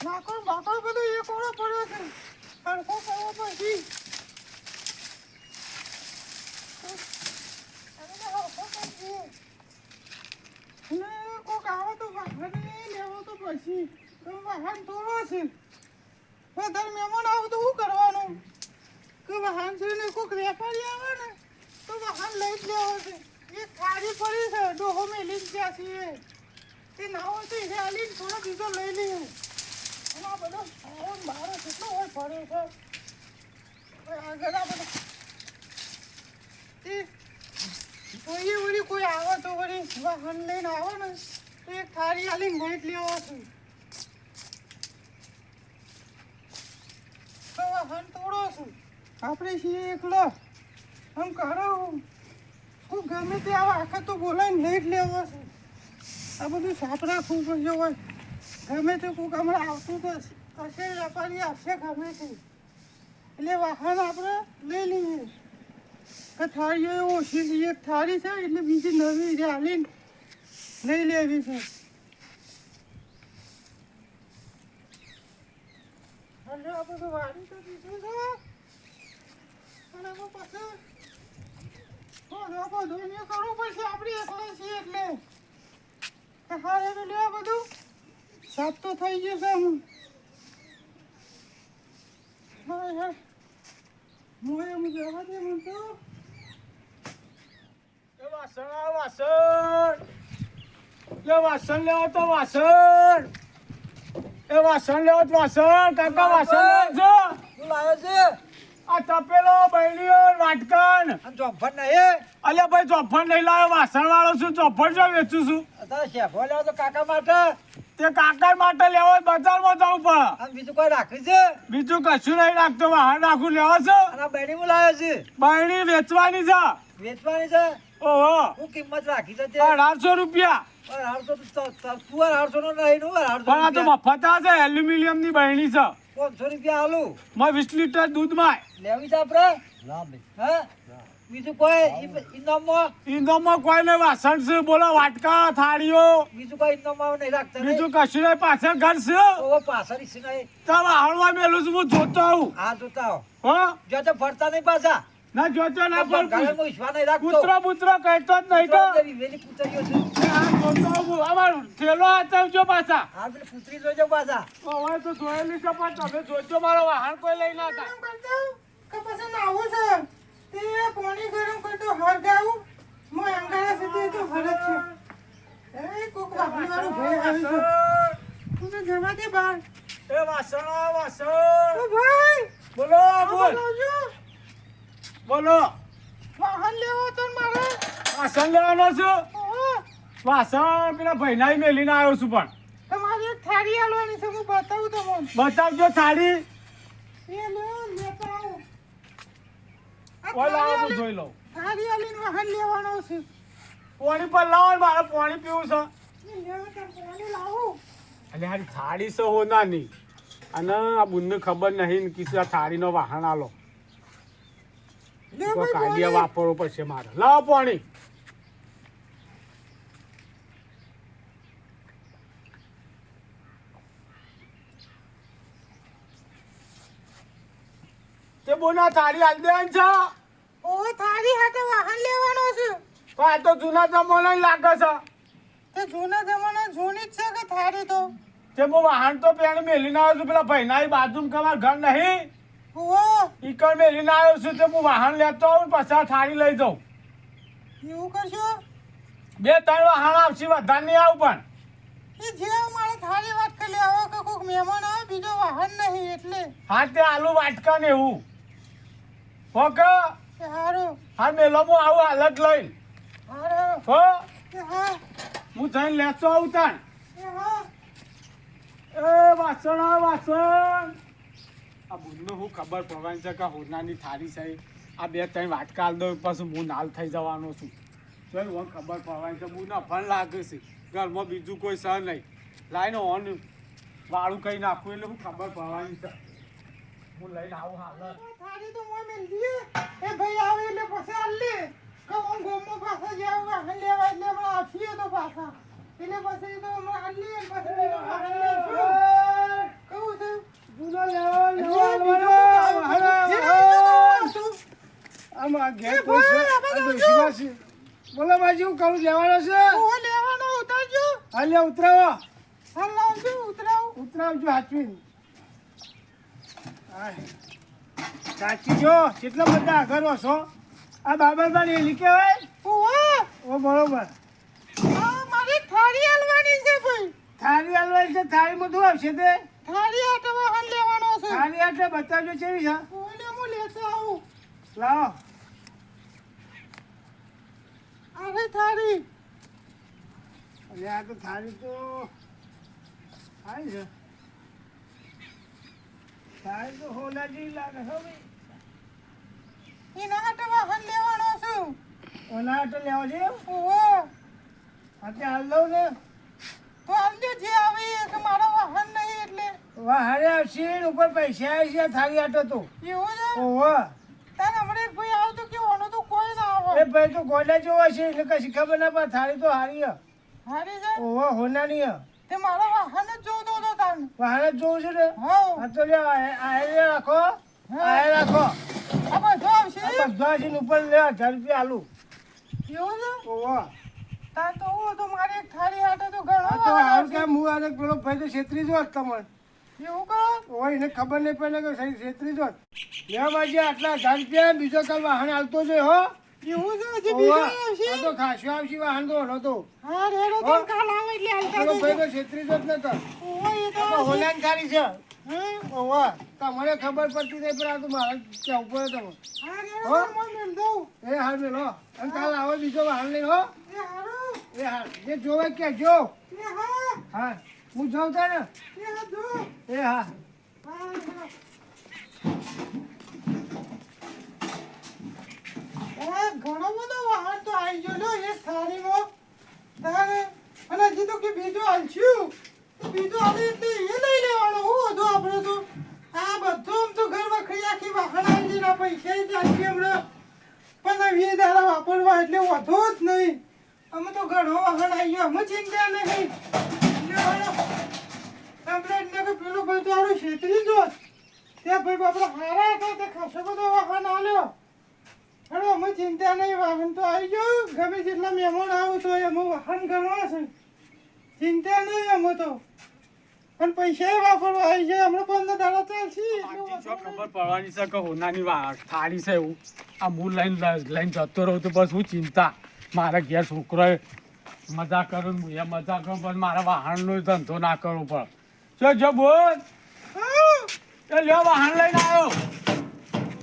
નાકો બાકો બધો એ કોળો પડ્યો છે હરખો કરજે. ને કોક આવે તો વાહન લેવો તો પછી વાહન થોડો છે વધારે મહેમાન આવે તો શું કરવાનું કે વાહન છે ને કોક વેપારી આવે ને તો વાહન લઈ જ લેવો છે એ થાળી પડી છે ડોહો મેલી જ ગયા છીએ તે નાવો તો એ બીજો લઈ લઈએ આ બધો સારો ને બારો કેટલો હોય પડ્યો છે આગળ આ બધો જોઈએ વળી કોઈ આવે તો વળી વાહન લઈને આવે ને તો થાળી આલીને લેવો છે તો વાહન તોડો છું આપણે છીએ એકલો. આમ કરો. હું ગમે તે આવા આખા તો બોલાવીને લઈ જ લેવો છે. આ બધું સાફ રાખવું પડશે હોય. ગમે તે કોઈક હમણાં આવતું તો હશે વેપારી આપશે ગમે તે. એટલે વાહન આપણે લઈ લઈએ. કે થાળીઓ ઓછી એક થાળી છે, એટલે બીજી નવી જે લઈ લેવી છે. એટલે આપણે વાળી તો દીધું છે. એમાં પછી કરવું પડશે, આપણે એકલા છીએ એટલે. હા એ લેવા બધું. સાફ તો થઈ ગયું છે હું. હા હા હું જવા દે મને તો એ વાસણ આ વાસણ. એ વાસણ લેવો તો વાસણ. એ વાસણ લેવો તો વાસણ. કાકા વાસણ જો લાવ્યો છે? આ તપેલો બૈડીઓ વાટકણ. ચોફર નહીં અલ્યા ભાઈ ચોફણ લઈ લાવ્યો વાસણ વાળો છું ચોફણ જો વેચું છું. અત્યારે શેફો લેવો તો કાકા માટે. તે કાકા માટે લેવો હોય બજારમાં જવું પડે. બીજું કોઈ રાખ્યું છે? બીજું કશું નહીં રાખતો વાહન રાખું લેવો છો? અને આ બૈડી છે? બહેણી વેચવાની છે. વેચવાની છે? ઓહો. હું કિંમત રાખી છે અઢારસો રૂપિયા. અઢારસો તો ત- ત- તું અઢારસો નહીં નું અઢારસો પણ આ તો રૂપિયા. મફત છે એલ્યુમિનિયમની બહેણી છે. પાંચસો રૂપિયા આલું. માં વીસ લીટર દૂધમાં લેવી છે આપડે? હે? બીજું કોઈ? ઈ- ઇનામમાં ઈંધોમાં કોઈ નહીં વાસણ છે? બોલો વાટકા થાળીઓ. બીજું કોઈ ઇનામમાં નહીં રાખતા બીજું કશું નહીં પાછળ ઘર છે. ઓહો પાછળ ઈસી નહીં. તો વાહણમાં મેલું છું હું જોતો આવું. હા જોતા હો હો? જો તો ફરતા નહીં પાછા. ના જોતો ના ઘરે પણ હું ઈશ્વા નહીં રાખતો. કૂતરો બૂતરો કહેતો જ નહીં તો. વેલી કૂતરીઓ છે. આ જોતો આવું. અમારું થેલો હાચવજો પાછા. આ પેલી કૂતરી જોજો પાછા. હવે તો જોયેલી છે પણ તમે જોજો મારો વાહન કોઈ લઈ ના ગરમ કરતો કે પછી નાવું છે? તે પાણી ગરમ કરતો હરગાવું મોય અંગારા સુધી તો ભરત છે. એ કોક વાહન વાળું ભાઈ આવ્યું છે તું જવા દે બહાર એ વાસણ આ ઓ વાસણ ભાઈ! બોલો બોલ. બોલો. વાહન લેવો તો મારે. વાસણ લેવાનો છું? વાસણ પેલા ભાઈના મેલીને આવ્યો છું પણ. તમારી એક થાળી આલવાની છે હું બતાવું તમને. બતાવજો થાળી. એ લો. લેતા આવો લાવો થાળી હું જોઈ લઉં. થાળી આલીને વાહન લેવાનો છે. પાણી પર લાવો મારે પાણી પીવું છે. એ લેવો તો પાણી લાવું. એટલે હારી થાળી છે હો અને આ બુનને ખબર નહીં આ થાળીનો વાહન આલો. કાઢીએ વાપરવું પડશે મારે. લાવો પાણી. તે બોના થાળી હાલ દેવાની છે. ઓ થાળી હાથે વાહન લેવાનો છે. તો આ તો જૂના જમાનો લાગે છે. તે જૂના જમાના જૂની છે કે થાળી તો? તે હું વાહન તો પેણ મેલીને આવ્યો છું. પેલા ભાઈના બાજુમ કમાર ઘર નહીં. ઓ ઈકણ મેલીને આવ્યો છું. તે હું વાહન લેતો આવું ને પછી થાળી લઈ જાઉં. એવું કરશો? બે ત્રણ વાહન આવશે વધારે નહીં આવું પણ. એ જે મારે થાળી વાત કરી લેવો કે કોઈક મહેમાન આવે બીજો વાહન નહીં એટલે. હા તે આલુ વાટકા ને એવું ઓકે હા મેલો હું આવું હાલત લઈને. હો? હું. જઈને લેતો આવું તાણ. હા. એ વાસણ આ વાસણ. આ બુનને હું ખબર પડવાની છે કે હોનાની થાળી છે. આ બે ત્રણ વાટકા આલ દો પછી હું નાલ થઈ જવાનો છું. તો હું ખબર પડવાની છે બુને ફન લાગે છે. ઘરમાં બીજું કોઈ સહ નહીં. લાઈને ઓન વાળું કઈ નાખું એટલે હું ખબર પડવાની છે. હું લઈને આવું હાલ તો દીએ એ ભાઈ આવે એટલે પછી આલ લે કે હું ગોમમાં પાછા જાવ વાહન લેવા એટલે હમણાં આપીએ તો પાછા એટલે પછી તો હમણાં આલ લે પછી બીજો વાહન લઈશું કે આ ઘેર એ કોઈ છે? ભાઈ, આ આ બધું ડોશીમાં છે. બોલો બાજી હું કરું લેવાનો છે? ઓ લેવાનો ઉતારજો. હાલે ઉતરાવો. હાલ લાવજો ઉતરાવ. ઉતરાવજો હાચવીને. આ સાચી જો કેટલો બધા આગળ છો? આ બાબરબાન એલી કહેવાય? ઓ બરોબર. આ મારે થાળી હાલવાની છે ભાઈ. થાળી હાલવાની છે? થાળીમાં શું આવશે તે? થાળી આટો હાલ લેવાનો છે. થાળી આટલે બતાવજો કેવી છે? ઓલે હું લેતો આવું. લાવો. અરે થાળી. અરે આ તો થાળી તો સારી છે. થાળી તો હોલા જેવી લાગે હો ભાઈ. એના માટે વાહન લેવાનો છું. ઓલા તો લેવા છે ઓહો. અત્યારે હાલ લઉં ને. તો હાલજો જે આવે એ કે મારો વાહન નહીં એટલે. વાહ હારે આવશે ઉપર પૈસા આવશે થાળી આટો તો. એવું છે? ઓહો તાર હમણાં એક ભાઈ આવતો કે ઓનો તો કોઈ ના એ ભાઈ તો ગોડા જેવો છે એટલે કશી ખબર ના પડે થાળી તો હારી. હારી છે? ઓહો હોનાની હ. તે મારો વાહન જ જોતો હતો તાન. વાહન જ જોવું છે ને? હા તો લ્યો આયે રાખો. આયે રાખો. આ બધો આવશે? આ બધા ને ઉપર લે 1000 રૂપિયા આલું. એવું છે? ઓહો. તાર તો હું તો મારે એક થાળી હાટે તો ઘણો તો હાલ કે હું આને પેલો ભાઈ તો છેતરી જો હોત તમને. એવું કરો? ઓય એને ખબર નહીં પડે કે સહી છેતરી જો. લેવા બાજી આટલા હજાર રૂપિયા બીજો કાલ વાહન હાલતો છે હો. એવું છે? હજી ઓહો. બીજો આ તો ખાસ્યો આવશે વાહન તો હોનો તો. હા રેડો તો કાલ આવે એટલે હાલતા પેલો ભાઈ તો છેતરી એ તો. હોલાની છે. હા તમને ખબર પડતી નહીં પણ આ તો મારા કેવું પડે તમે હા રેડો મને મેલ દઉં. એ હાલ મેલો અને કાલ આવો બીજો વાહન લઈને હો. એ હારું. એ હા જે જોવે કે જો. એ હા. હા. હું જાઉં તાને એ હા જો. એ હા હા રેડો. એ ઘણો બધો વાહન તો આવી ગયો લો એક થાળીમાં તારે? અને હજી તો કે બીજો આલશ્યું બીજો આવે એટલે એ લઈ લેવાનો, હું હતો આપણે તો આ બધું આમ તો ઘર વખરી આખી વાહન આવી જઈને પૈસા ચાલશે હમણાં. પણ વીર દાડા વાપરવા એટલે વધુ જ નહીં. અમે તો ઘણો વાહન આવી ગયો અમે ચિંતા નહીં. લેવાનો આપણે એટલે કે પેલો ભાઈ તો આરું છેતરી જો ત્યાં ભાઈ બાપડા હારા હતા, તે ખાસો બધો વાહન આલ્યો. હેડો અમે ચિંતા નહીં વાહન તો આવી જાઉં ગમે જેટલા મહેમાન આવું તો અમે વાહન કરવા છે. ચિંતા નહીં અમે તો. પણ પૈસા વાપરવા આવી જાય હમણાં પંદર દાડા ચાલશે ખબર પડવાની છે કે હોનાની વા- થાળી છે એવું. આ મૂળ લઈને લઈને જતો રહું તો બસ હું ચિંતા. મારા ઘેર છોકરોએ મજા કરું હું એ મજા કરું પણ મારા વાહનનો ધંધો ના કરવો પડે જો જો બોલ. એ લ્યો વાહન લઈને આવ્યો.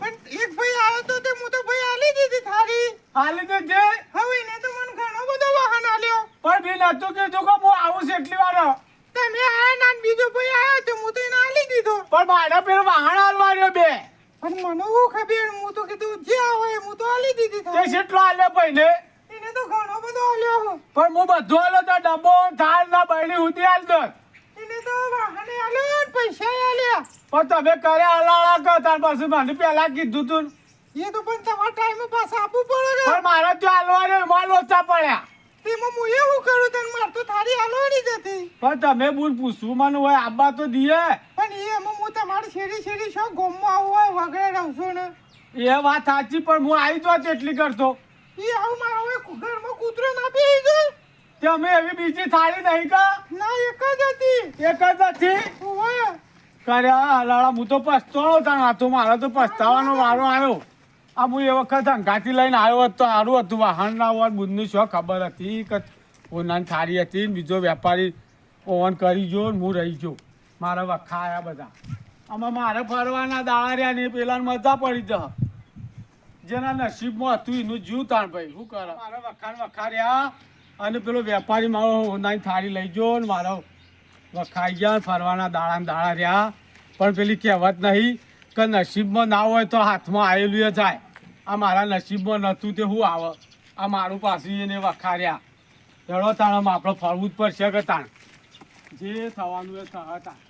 પણ એક ભાઈ આવ્યો તો તે હું તો ભાઈ આલી દીધી થારી હાલી તો જે. હવે એને તો મને ઘણો બધો વાહન આલ્યો. પણ બી નતું કીધું કે હું આવું છે એટલી વાર. તમે આ ના બીજો ભાઈ આવ્યો તો હું તો એને આલી દીધો. પણ મારા પેર વાહન હાલવાનું બે. પણ મને હું ખબર? હું તો કીધું જે આવે હું તો આલી દીધી તે કેટલો હાલ્યો પહેલે એને તો ઘણો બધો આલ્યો પણ હું બધો આલો તો ડબ્બો થાર ના બળી ઉતી આલ દો. એને તો વાહન આલ્યો પૈસા આલ્યા. પણ તમે કરે અલાળા કહો તાર પાસે મને પેલા કીધું તું. એ તો પણ તમારા ટાઈમે પાછા આપવું પડે પણ મારે તો હાલવાનું માલ ઓછા પડ્યા. તેમાં હું એવું કરું તને માર તો થાળી હાલવાની જતી પણ તમે બોલ પૂછવું મને હોય આબા તો દીએ. પણ એ એમાં હું તમારી શેરી શેરી છો ગોમમાં આવું હોય વગેરે રહું ને? એ વાત સાચી પણ હું આવી તો એટલી કરતો. એ આવું મારા હવે ઘરમાં કૂતરો ના પી જાય? તે એવી બીજી થાળી નહીં કા? ના એક જ હતી. એક જ હતી? ઓય કર્યા હલાળા હું તો પછતાવો તા આ તો મારે તો આવ્યો. આ હું એ વખત અંગાથી લઈને આવ્યો હતો સારું હતું. વાહન ના હોત બુધની શું ખબર હતી કે ઓનાની થાળી હતી બીજો વેપારી ઓવન કરી જો હું રહી જો મારા વખા આવ્યા બધા. આમાં મારે ફરવાના દાડા રહ્યા ને પેલા મજા પડી જ જેના નસીબમાં હતું, એનું જીવ તાણ ભાઈ. શું કરે? મારા વખાણ વખાર્યા અને પેલો વેપારી મારો ઓનાની થાળી લઈ જો ને મારો વખાઈ ગયા, ફરવાના દાડા દાડા રહ્યા. પણ પેલી કહેવત નહીં કે નસીબમાં ના હોય તો હાથમાં આવેલું એ જાય. આ મારા નસીબમાં નહોતું તે શું આવે. આ મારું પાછું એને વખાર્યા. ચડો તાણ આપણે ફરવું જ પડશે કે તાણ? જે થવાનું એ થવા તાણ.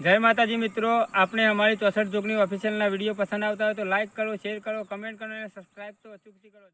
જય માતાજી મિત્રો આપણે અમારી ચોસઠ જોગની ઓફિશિયલના વીડિયો પસંદ આવતા હોય તો લાઇક કરો શેર કરો કમેન્ટ કરો અને સબસ્ક્રાઈબ તો અચૂકથી કરો.